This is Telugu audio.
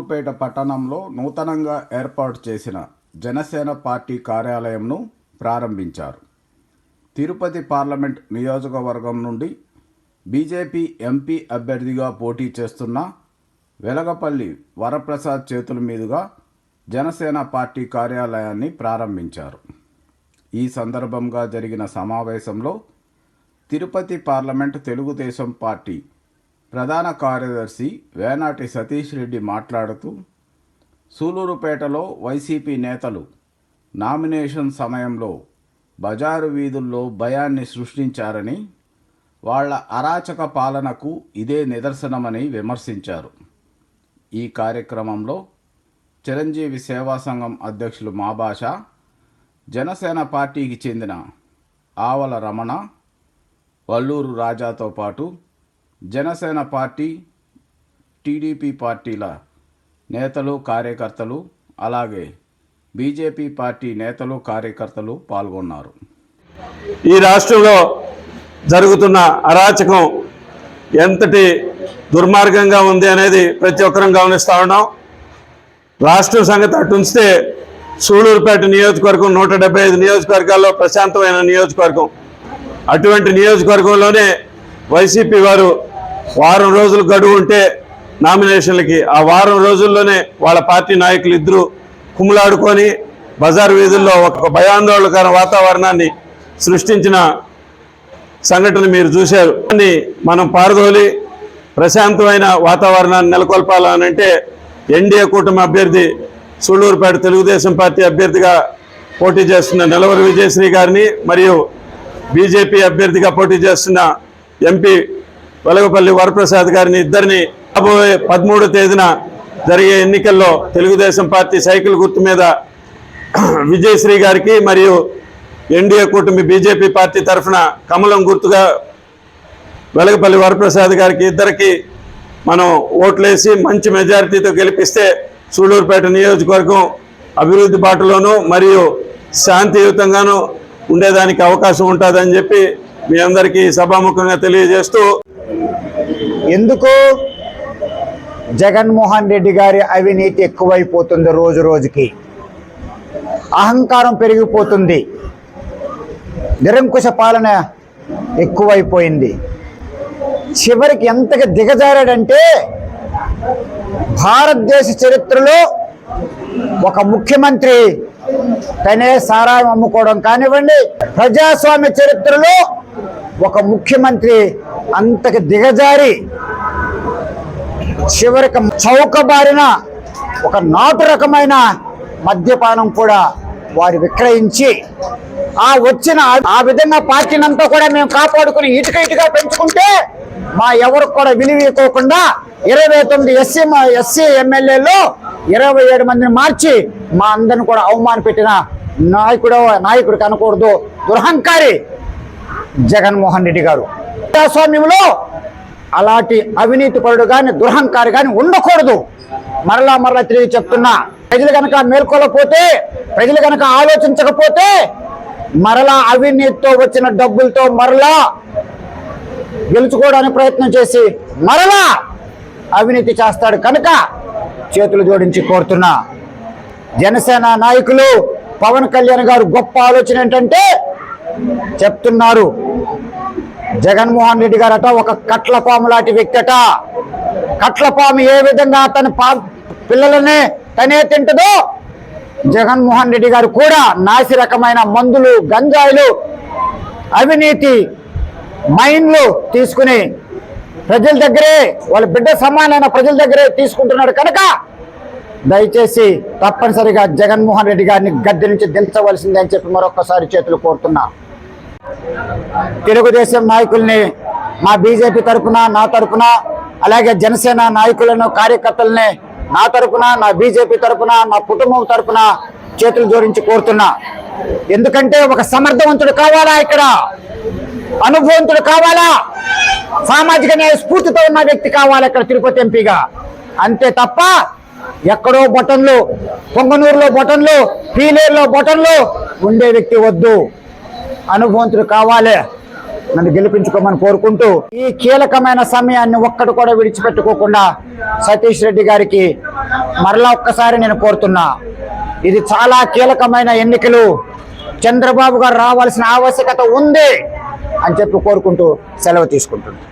సూలూరుపేట పట్టణంలో నూతనంగా ఏర్పాటు చేసిన జనసేన పార్టీ కార్యాలయంను ప్రారంభించారు. తిరుపతి పార్లమెంట్ నియోజకవర్గం నుండి బీజేపీ ఎంపీ అభ్యర్థిగా పోటీ చేస్తున్న వెలగపల్లి వరప్రసాద్ చేతుల మీదుగా జనసేన పార్టీ కార్యాలయాన్ని ప్రారంభించారు. ఈ సందర్భంగా జరిగిన సమావేశంలో తిరుపతి పార్లమెంట్ తెలుగుదేశం పార్టీ ప్రధాన కార్యదర్శి వేనాటి సతీష్ రెడ్డి మాట్లాడుతూ సూలూరుపేటలో వైసీపీ నేతలు నామినేషన్ సమయంలో బజారు వీధుల్లో భయాన్ని సృష్టించారని వాళ్ళ అరాచక పాలనకు ఇదే నిదర్శనమని విమర్శించారు. ఈ కార్యక్రమంలో చిరంజీవి సేవా సంఘం అధ్యక్షులు మాబాష జనసేన పార్టీకి చెందిన ఆవల రమణ వల్లూరు రాజాతో పాటు జనసేన పార్టీ టీడీపీ పార్టీల నేతలు కార్యకర్తలు అలాగే బీజేపీ పార్టీ నేతలు కార్యకర్తలు పాల్గొన్నారు. ఈ రాష్ట్రంలో జరుగుతున్న అరాచకం ఎంతటి దుర్మార్గంగా ఉంది అనేది ప్రతి ఒక్కరం గమనిస్తూ ఉన్నాం. రాష్ట్రం సంగతి అటు ఉంచితే సూళూరుపేట నియోజకవర్గం నూట డెబ్బై ఐదు నియోజకవర్గాల్లో ప్రశాంతమైన నియోజకవర్గం. అటువంటి నియోజకవర్గంలోనే వైసీపీ వారు వారం రోజులు గడువు ఉంటే నామినేషన్లకి ఆ వారం రోజుల్లోనే వాళ్ళ పార్టీ నాయకులు ఇద్దరు కుమ్ములాడుకొని బజార్ వీధుల్లో ఒక భయాందోళనకర వాతావరణాన్ని సృష్టించిన సంఘటన మీరు చూశారు. అని మనం పారదోలి ప్రశాంతమైన వాతావరణాన్ని నెలకొల్పాలనంటే ఎన్డీఏ కూటమి అభ్యర్థి సూళ్ళూరుపేట తెలుగుదేశం పార్టీ అభ్యర్థిగా పోటీ చేస్తున్న నిలవరి విజయశ్రీ గారిని మరియు బీజేపీ అభ్యర్థిగా పోటీ చేస్తున్న ఎంపీ వెలగపల్లి వరప్రసాద్ గారిని ఇద్దరిని రాబోయే పదమూడో తేదీన జరిగే ఎన్నికల్లో తెలుగుదేశం పార్టీ సైకిల్ గుర్తు మీద విజయశ్రీ గారికి మరియు ఎన్డీఏ కూటమి బీజేపీ పార్టీ తరఫున కమలం గుర్తుగా వెలగపల్లి వరప్రసాద్ గారికి ఇద్దరికి మనం ఓట్లేసి మంచి మెజారిటీతో గెలిపిస్తే సూళ్ళూరుపేట నియోజకవర్గం అభివృద్ధి బాటలోనూ మరియు శాంతియుతంగాను ఉండేదానికి అవకాశం ఉంటుందని చెప్పి మీ అందరికీ సభాముఖంగా తెలియజేస్తూ ఎందుకు? జగన్మోహన్ రెడ్డి గారి అవినీతి ఎక్కువైపోతుంది రోజు రోజుకి. అహంకారం పెరిగిపోతుంది. నిరంకుశ పాలన ఎక్కువైపోయింది. చివరికి ఎంతగా దిగజారాడంటే భారతదేశ చరిత్రలో ఒక ముఖ్యమంత్రి తనే సారాయం అమ్ముకోవడం కానివ్వండి ప్రజాస్వామ్య చరిత్రలో ఒక ముఖ్యమంత్రి అంతకు దిగజారి చివరికి చౌకబారిన ఒక నాటు రకమైన మద్యపానం కూడా వారు విక్రయించి ఆ వచ్చిన ఆ విధంగా పార్టీనంతా కూడా మేము కాపాడుకుని ఇటుక ఇటుగా పెంచుకుంటే మా ఎవరికి కూడా విలువీకోకుండా ఇరవై తొమ్మిది ఎస్సీ ఎస్సీ ఎమ్మెల్యేలు ఇరవై ఏడు మందిని మార్చి మా అందరిని కూడా అవమాన పెట్టిన నాయకుడు నాయకుడు కనకూడదు. దురహంకారి జగన్మోహన్ రెడ్డి గారు. ప్రజాస్వామ్యంలో అలాంటి అవినీతి పరుడు కానీ దురహంకారి కానీ ఉండకూడదు. మరలా మరలా తిరిగి చెప్తున్నా ప్రజలు కనుక మేల్కొలపోతే ప్రజలు కనుక ఆలోచించకపోతే మరలా అవినీతితో వచ్చిన డబ్బులతో మరలా గెలుచుకోవడానికి ప్రయత్నం చేసి మరలా అవినీతి చేస్తాడు కనుక చేతులు జోడించి కోరుతున్నా. జనసేన నాయకులు పవన్ కళ్యాణ్ గారు గొప్ప ఆలోచన ఏంటంటే చెప్తున్నారు జగన్మోహన్ రెడ్డి గారట ఒక కట్లపాము లాంటి వ్యక్తి అట కట్లపాము ఏ విధంగా తన పా పిల్లలనే తనే తింటదో జగన్మోహన్ రెడ్డి గారు కూడా నాసి రకమైన మందులు గంజాయిలు అవినీతి మైన్లు తీసుకుని ప్రజల దగ్గరే వాళ్ళ బిడ్డ సమానమైన ప్రజల దగ్గరే తీసుకుంటున్నాడు కనుక దయచేసి తప్పనిసరిగా జగన్మోహన్ రెడ్డి గారిని గద్దె నుంచి దించవలసిందే అని చెప్పి మరొకసారి చేతులు కోరుతున్నా. తెలుగుదేశం నాయకుల్ని మా బీజేపీ తరపున నా తరపున అలాగే జనసేన నాయకులను కార్యకర్తలని నా తరపున నా బీజేపీ తరపున నా కుటుంబం తరపున చేతులు జోడించి కోరుతున్నా. ఎందుకంటే ఒక సమర్థవంతుడు కావాలా ఇక్కడ? అనుభవంతుడు కావాలా? సామాజిక న్యాయ స్ఫూర్తితో ఉన్న వ్యక్తి కావాలి ఇక్కడ తిరుపతి ఎంపీగా? అంతే తప్ప ఎక్కడో బటన్లు పొంగనూరులో బటన్లు పీలేరులో బటన్లు ఉండే వ్యక్తి వద్దు. అనుభవంతుడు కావాలి. నన్ను గెలిపించుకోమని కోరుకుంటూ ఈ కీలకమైన సమయాన్ని ఒక్కడు కూడా విడిచిపెట్టుకోకుండా సతీష్ రెడ్డి గారికి మరలా ఒక్కసారి నేను కోరుతున్నా. ఇది చాలా కీలకమైన ఎన్నికలు. చంద్రబాబు గారు రావాల్సిన ఆవశ్యకత ఉంది అని చెప్పి కోరుకుంటూ సెలవు తీసుకుంటున్నాను